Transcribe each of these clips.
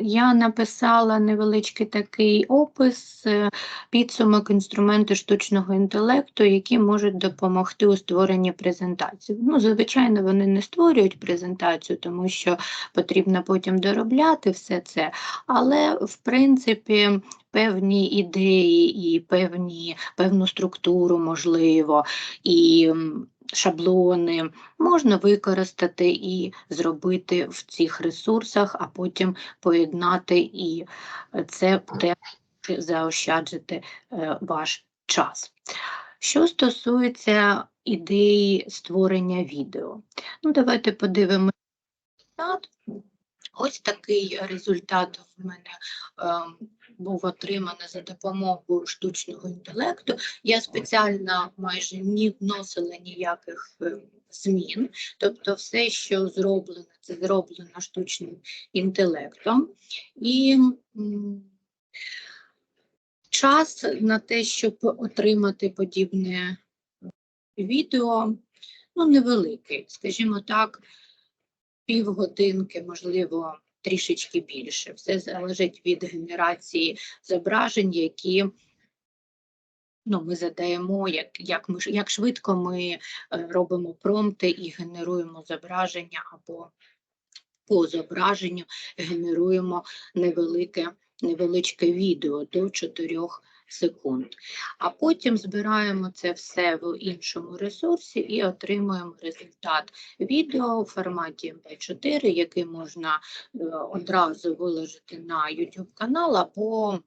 Я написала невеличкий такий опис, е, підсумок інструменти штучного інтелекту, які можуть допомогти у створенні презентації. Ну, звичайно, вони не створюють презентацію, тому що потрібно потім доробляти все це, але в принципі. Певні ідеї і певні, певну структуру, можливо, і шаблони можна використати і зробити в цих ресурсах, а потім поєднати і це теж заощаджити е, ваш час. Що стосується ідеї створення відео, ну давайте подивимося. Ось такий результат в мене е, був отриманий за допомогою штучного інтелекту. Я спеціально майже не вносила ніяких е, змін, тобто все, що зроблено, це зроблено штучним інтелектом. І час на те, щоб отримати подібне відео, ну, невеликий, скажімо так, півгодинки, можливо, трішечки більше. Все залежить від генерації зображень, які ну, ми задаємо, як, як, ми, як швидко ми е, робимо промпти і генеруємо зображення або по зображенню генеруємо невелике, невеличке відео до 4 секунд. А потім збираємо це все в іншому ресурсі і отримуємо результат відео у форматі MP4, який можна е, одразу виложити на YouTube канал або е,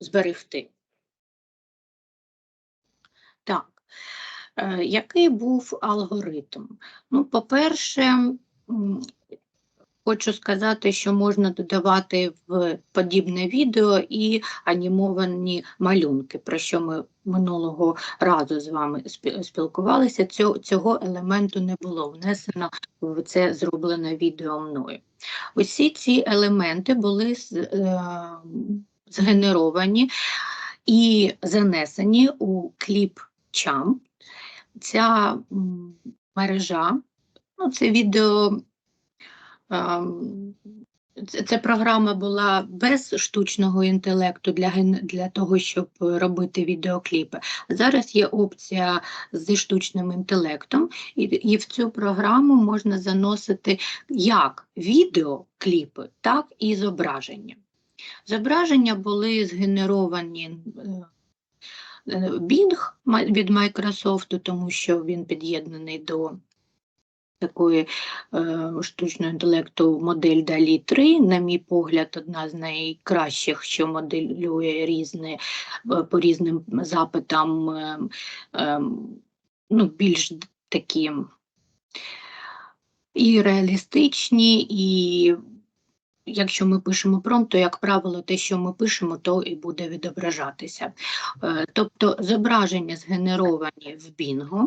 зберегти. Так, е, який був алгоритм? Ну, по-перше, хочу сказати, що можна додавати в подібне відео і анімовані малюнки, про що ми минулого разу з вами спілкувалися. Цього, цього елементу не було внесено в це зроблене відео мною. Усі ці елементи були е, згенеровані і занесені у кліп Чам. Ця мережа, ну, це відео, ем, це програма була без штучного інтелекту для, для того, щоб робити відеокліпи. Зараз є опція зі штучним інтелектом, і, і в цю програму можна заносити як відеокліпи, так і зображення. Зображення були згенеровані е, е, Bing від Microsoft, тому що він під'єднаний до такої е, штучного інтелекту модель Далі 3, на мій погляд, одна з найкращих, що моделює різні е, по різним запитам, е, е, ну, більш такі і реалістичні, і якщо ми пишемо промпт, то, як правило, те, що ми пишемо, то і буде відображатися. Е, Тобто зображення згенеровані в Bingo,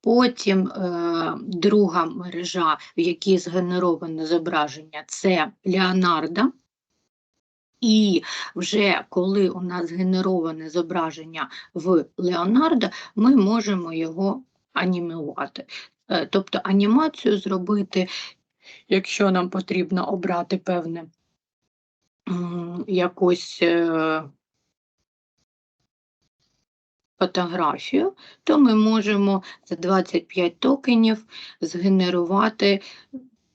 потім е, друга мережа, в якій згенероване зображення, це Leonardo. І вже коли у нас згенероване зображення в Леонардо, ми можемо його анімувати. Е, Тобто анімацію зробити, якщо нам потрібно обрати певне якусь е, фотографію, то ми можемо за 25 токенів згенерувати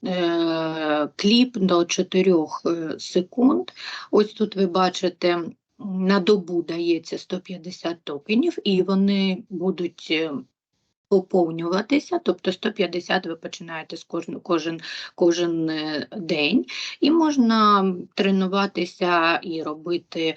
е, кліп до 4 е, секунд. Ось тут ви бачите, на добу дається 150 токенів, і вони будуть поповнюватися, тобто 150 ви починаєте з кожен, кожен, кожен день, і можна тренуватися і робити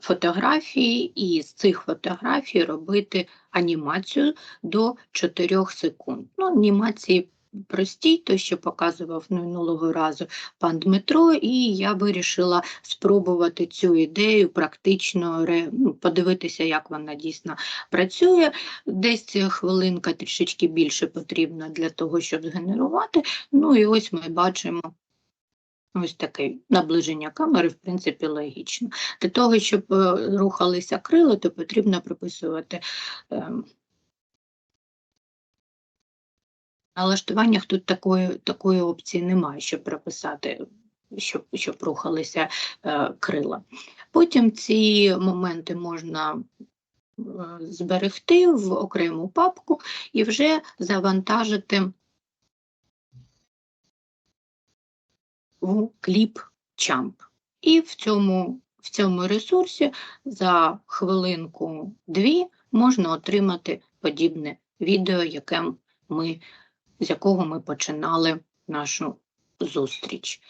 фотографії, і з цих фотографій робити анімацію до 4 секунд. Ну, анімації прості, то, що показував минулого разу пан Дмитро, і я вирішила спробувати цю ідею практично ну, подивитися, як вона дійсно працює. Десь хвилинка трішечки більше потрібна для того, щоб згенерувати. Ну і ось ми бачимо Ось таке наближення камери, в принципі, логічно. Для того, щоб е, рухалися крила, то потрібно прописувати налаштуваннях тут такої, такої опції немає, щоб прописати, щоб, щоб рухалися е, крила. Потім ці моменти можна е, зберегти в окрему папку і вже завантажити в кліп Чамп. І в цьому, в цьому ресурсі за хвилинку-дві можна отримати подібне відео, яке ми, з якого ми починали нашу зустріч.